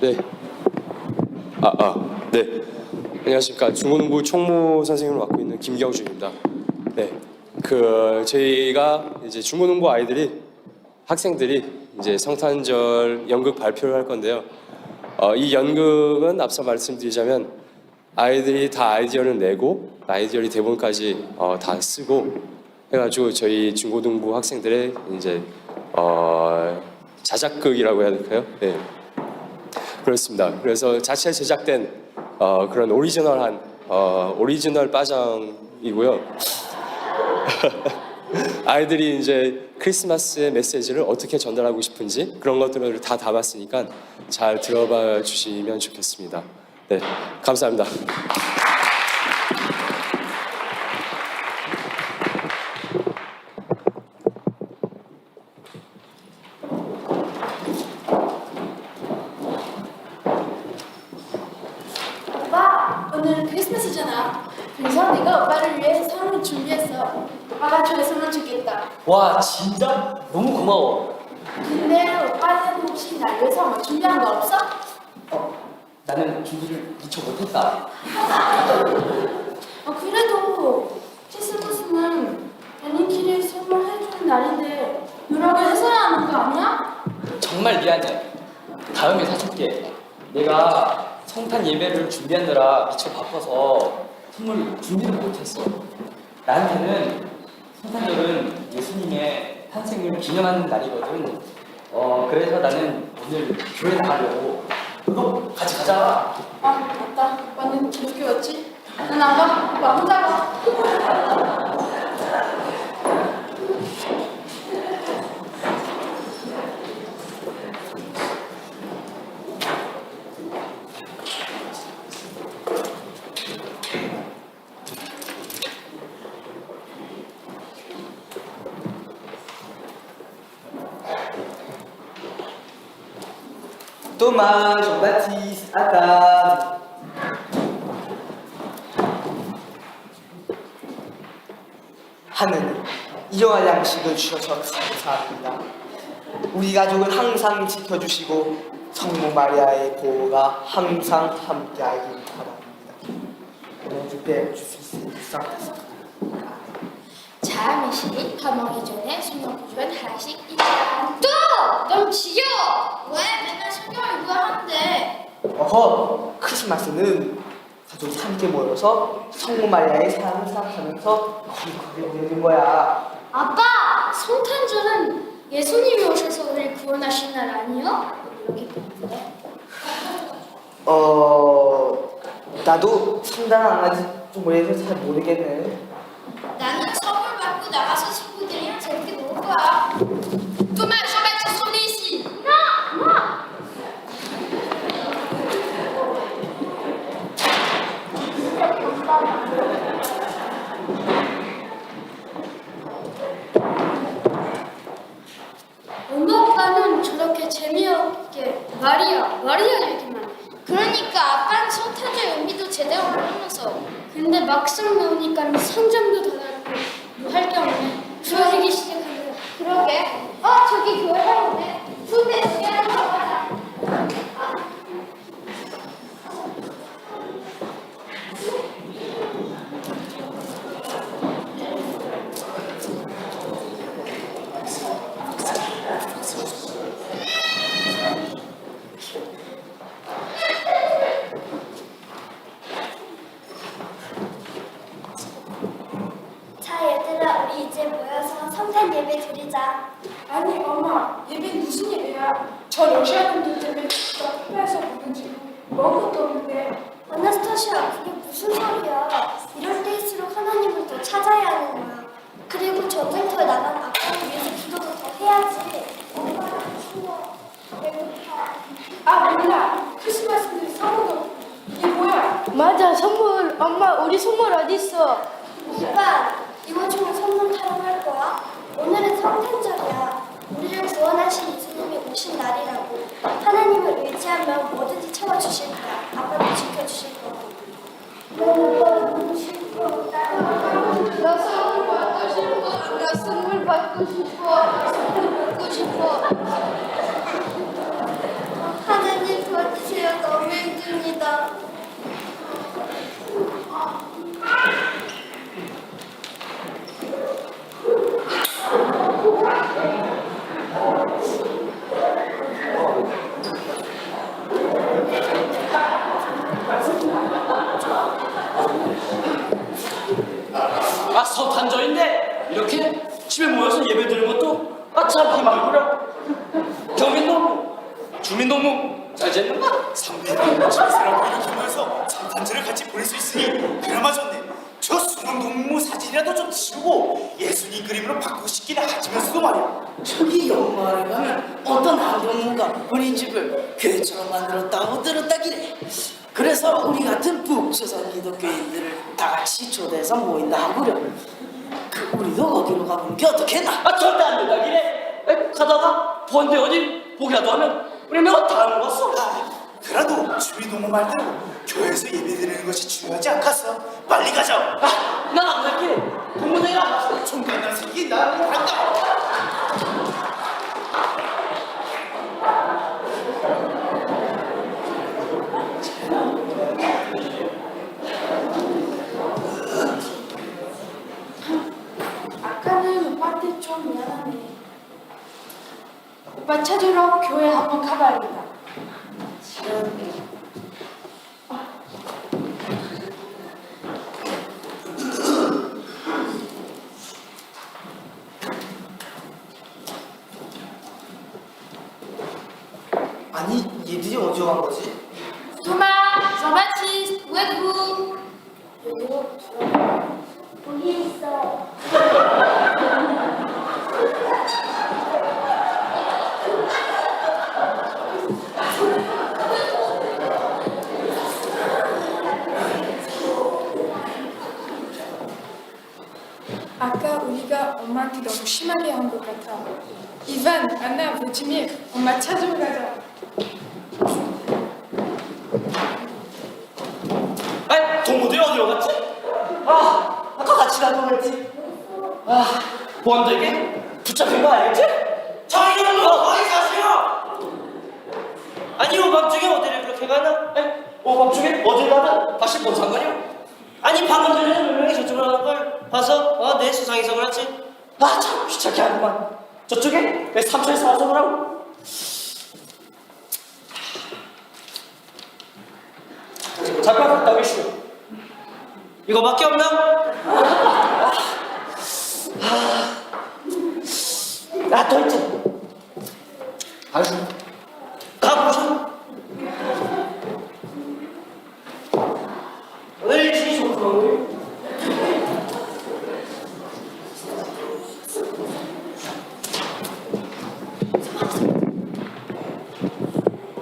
네. 아, 아, 네. 안녕하십니까. 중고등부 총무 선생님을 맡고 있는 김경준입니다. 네. 그 저희가 이제 중고등부 아이들이 학생들이 이제 성탄절 연극 발표를 할 건데요. 어, 이 연극은 앞서 말씀드리자면 아이들이 다 아이디어를 내고 아이디어를 대본까지 어, 다 쓰고 해가지고 저희 중고등부 학생들의 이제 어, 자작극이라고 해야 될까요? 네. 그렇습니다. 그래서 자체 제작된 어, 그런 오리지널한 어, 오리지널 빠장이고요. 아이들이 이제 크리스마스의 메시지를 어떻게 전달하고 싶은지 그런 것들을 다 담았으니까 잘 들어봐 주시면 좋겠습니다. 네, 감사합니다. 오빠, 오늘 크리스마스잖아. 그래서 내가 오빠를 위해 선물 준비했어. 오빠가 좋아했으면 좋겠다. 와 진짜? 너무 고마워. 근데 오빠는 혹시 날 위해서 뭐 준비한 거 없어? 어, 나는 준비를 미처 못했다. 어, 그래도 크리스마스는 연인끼리 선물해주는 날인데 뭐라고 해서야 하는 거 아니야? 정말 미안해. 다음에 사줄게. 내가 성탄 예배를 준비하느라 미처 바빠서 선물 준비를 못했어. 나한테는 성탄절은 예수님의 탄생을 기념하는 날이거든 어 그래서 나는 오늘 교회 나가려고 너도 같이 가자 아, 맞다. 오빠는 기독교였지? 난안 가. 오빠 혼자 가. Thomas, Jean-Baptiste, Adam. 하느님, 일용할 양식을 주셔서 감사합니다. 우리 가족을 항상 지켜주시고 성모 마리아의 보호가 항상 함께하길 바랍니다. 오늘 그때 주실 수 있는 상태입니다. 자, 미시 밥 먹기 전에 구절 하나씩 읽자. 또! 너무 지겨워! 왜 맨날 성경 읽어야 하는데? 어허, 크리스마스는 가족이 함께 모여서 성모 마리아의 사랑을 생각하면서 기쁘게 보내는 거야. 아빠! 성탄절은 예수님이 오셔서 우리를 구원하신 날 아니요? 이렇게 보는데. 어, 나도 상당 안 하지 좀 오래돼서 잘 모르겠네. 나는 재밌게 놀 거야. Thomas, Jean-Baptiste, on est ici. Non, moi. 엄마 아빠는 저렇게 재미없게 마리아, 마리아 얘기만 해. 그러니까 아빠는 성탄절 의미도 제대로 모르면서 근데 막상 나오니까 상점도 닫았고 뭐 할 게 없네 주어지기 시작한다 그러게. 어 저기 교회가 오네 군대 교회로 가자 자 얘들아 우리 이제 모여서 성탄 예배 드리자 아니 엄마 예배 무슨 예배야 저 러시아 놈들 때문에 진짜 학교에서 보는 지금 먹은 것도 없는데 아나스타시아 그게 무슨 소리야 이럴 때일수록 하나님을 더 찾아야 하는 거야 그리고 전쟁터에 나간 아빠를 위해서 기도도 더 해야지 엄마랑 추워 배고파 아 몰라 크리스마스는 선물도 이게 뭐야 맞아 선물 엄마 우리 선물 어디 있어? 오빠 이번 주는 선물 타령할 거야? 오늘은 성탄절이야. 우리를 구원하신 예수님이 오신 날이라고. 하나님을 의지하면 뭐든지 채워주실 거야. 아빠도 지켜주실 거고 너는 너무 싶어 나 선물 받고 싶어. 나 선물 받고 싶어 나 선물 받고 싶어 하나님 도와주세요 주민동무 잘 상대방 집사람을 이렇게 모여서 성탄절을 같이 보낼 수 있으니 그나마 좋네. 저 숨은 동무 사진이라도 좀 지우고 예수님 그림으로 바꾸고 싶긴 하지면서도 말이야. 저기 연마을 가면 어떤 한경무가 본인 집을 교회처럼 만들었다고 들었다기래. 그래서 우리 같은 북조선 기독교인들을 다 같이 초대해서 모인다 하구려. 그 우리도 거기로 가보는 게 어떻겠나? 아 절대 안 된다 기래 에, 가다가 본데 어디 보기라도 하면 우리 내가 다 먹었어 아, 그래도 주민 동무 말대로 교회에서 예배드리는 것이 중요하지 않겠어? 빨리 가자. 아, 난안 갈게 동무대라 총각난 새끼 나 간다. 아까는 오빠한테 좀 미안하네. 오빠 찾으러 교회 한번 가봐야겠다. 아니 얘들이 어디 간 거지? Jean-Baptiste, où êtes-vous 거기 있어. 엄마한테 너무 심하게 한 것 같아. 이반, 안나, 브지밀, 엄마 찾으러 가자. 아이 동무들이 어디로 갔지? 아 아까 같이 간 거겠지 아 본데게 붙잡힌 거 알겠지? 저희는 뭐 어디 가세요? 아니 오밤중에 어디를 그렇게 가나? 아니 오밤중에 어딜 가든 다시 뭔 상관이요? 아니 방금 전에 몇 명이 저쪽으로 가는 걸 봐서 어, 내 수상해서 그렇지 아참 귀찮게 하구만 저쪽에? 왜 삼촌이 살아서 그러고? 잠깐 갔다 오겠슈 이거밖에 없나? 아또 있지? 아주 가보자 오늘 일찍이 좋고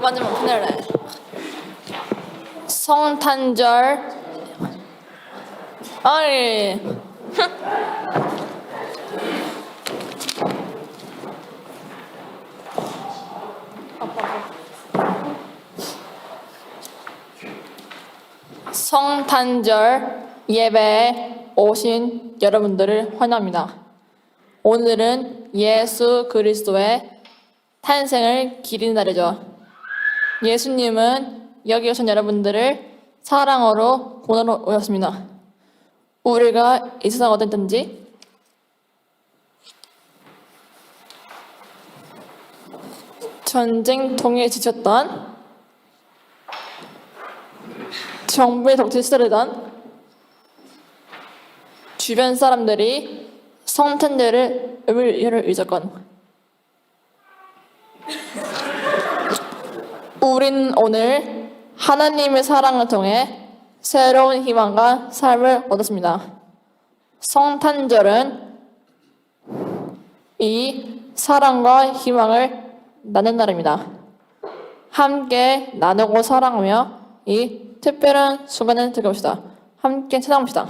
맞으면 큰일 나. 성 탄절. 아이. 성탄절 예배에 오신 여러분들을 환영합니다. 오늘은 예수 그리스도의 탄생을 기리는 날이죠. 예수님은 여기 오신 여러분들을 사랑으로 보내러 오셨습니다. 우리가 이 세상 어땠든지 전쟁통에 지쳤던 정부의 덕질 시달리던 주변 사람들이 성탄절을 의미를 잊었건 우린 오늘 하나님의 사랑을 통해 새로운 희망과 삶을 얻었습니다. 성탄절은 이 사랑과 희망을 나눈 날입니다. 함께 나누고 사랑하며 이 특별한 순간을 즐겨봅시다. 함께 찾아봅시다.